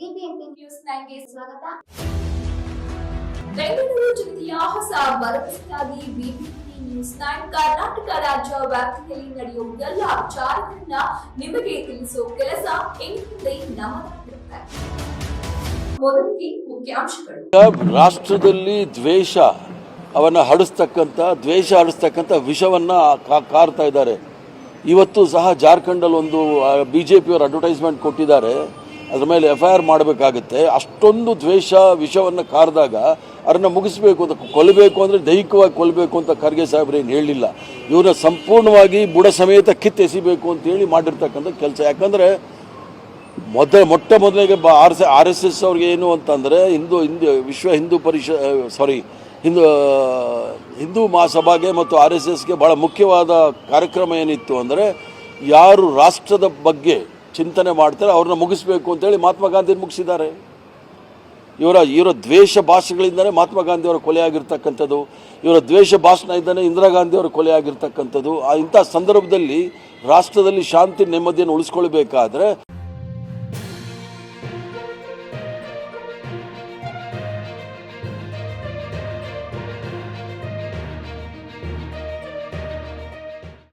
BBMP news ನೈನ್ಗೆ ಸ್ವಾಗತ. ಬೆಂಗಳೂರು ಜಿಲ್ಲೆಯ ಹೊಸ ಭರವಸೆಯಾಗಿ ಬಿಬಿಎಂಪಿ ನ್ಯೂಸ್ ನೈನ್ ಕರ್ನಾಟಕ ರಾಜ್ಯ ವ್ಯಾಪ್ತಿಯಲ್ಲಿ ನಡೆಯುವ ಎಲ್ಲ ವಿಚಾರಗಳನ್ನ ನಿಮಗೆ ತಿಳಿಸುವ ಕೆಲಸ ನಮ್ಮದಾಗಿರುತ್ತೆ ಮೊದಲಿಗೆ ಮುಖ್ಯಾಂಶಗಳು. ರಾಷ್ಟ್ರದಲ್ಲಿ ದ್ವೇಷ ಅವನ್ನ ಹಡಿಸ್ತಕ್ಕಂಥ ದ್ವೇಷ ಹಡಿಸ್ತಕ್ಕಂಥ ವಿಷವನ್ನ ಕಾರ್ತಾ ಇದ್ದಾರೆ. ಇವತ್ತು ಸಹ ಜಾರ್ಖಂಡಲ್ಲಿ ಒಂದು ಬಿ ಜೆ ಪಿಯವರು ಅಡ್ವರ್ಟೈಸ್ಮೆಂಟ್ ಕೊಟ್ಟಿದ್ದಾರೆ. ಅದ್ರ ಮೇಲೆ ಎಫ್ ಐ ಆರ್ ಮಾಡಬೇಕಾಗುತ್ತೆ. ಅಷ್ಟೊಂದು ದ್ವೇಷ ವಿಷವನ್ನು ಕಾರ್ದಾಗ ಅದನ್ನ ಮುಗಿಸ್ಬೇಕು ಅಂತ ಕೊಲ್ಲಬೇಕು ಅಂದರೆ ದೈಹಿಕವಾಗಿ ಕೊಲ್ಲಬೇಕು ಅಂತ ಖರ್ಗೆ ಸಾಹೇಬ್ರು ಏನು ಹೇಳಲಿಲ್ಲ ಇವ್ರನ್ನ ಸಂಪೂರ್ಣವಾಗಿ ಬುಡ ಸಮೇತ ಕಿತ್ತೆಸಿಬೇಕು ಅಂತೇಳಿ ಮಾಡಿರ್ತಕ್ಕಂಥ ಕೆಲಸ. ಯಾಕಂದರೆ ಮೊದ, ಮೊಟ್ಟ ಮೊದಲಿಗೆ ಬ R S R S S ಅವ್ರಿಗೆ ಏನು ಅಂತಂದರೆ ಹಿಂದೂ ಹಿಂದೂ, ವಿಶ್ವ ಹಿಂದೂ ಪರಿಷ ಸಾರಿ ಹಿಂದೂ ಹಿಂದೂ ಮಹಾಸಭಾಗೆ ಮತ್ತು ಆರ್ ಎಸ್ ಎಸ್ಗೆ ಭಾಳ ಮುಖ್ಯವಾದ ಕಾರ್ಯಕ್ರಮ ಏನಿತ್ತು ಅಂದರೆ ಯಾರು ರಾಷ್ಟ್ರದ ಬಗ್ಗೆ ಚಿಂತನೆ ಮಾಡ್ತಾರೆ, ಅವ್ರನ್ನ ಮುಗಿಸ್ಬೇಕು ಅಂತೇಳಿ ಮಹಾತ್ಮ ಗಾಂಧಿ ಮುಗಿಸಿದ್ದಾರೆ. ಇವರ ಇವರ ದ್ವೇಷ ಭಾಷೆಗಳಿಂದಲೇ ಮಹಾತ್ಮ ಗಾಂಧಿಯವರ ಕೊಲೆ ಆಗಿರ್ತಕ್ಕಂಥದ್ದು, ಇವರ ದ್ವೇಷ ಭಾಷಣ ಇದ್ದಾನೆ ಇಂದಿರಾ ಗಾಂಧಿ ಅವರ ಕೊಲೆ ಆಗಿರ್ತಕ್ಕಂಥದ್ದು. ಆ ಇಂಥ ಸಂದರ್ಭದಲ್ಲಿ ರಾಷ್ಟ್ರದಲ್ಲಿ ಶಾಂತಿ ನೆಮ್ಮದಿಯನ್ನು ಉಳಿಸ್ಕೊಳ್ಬೇಕಾದ್ರೆ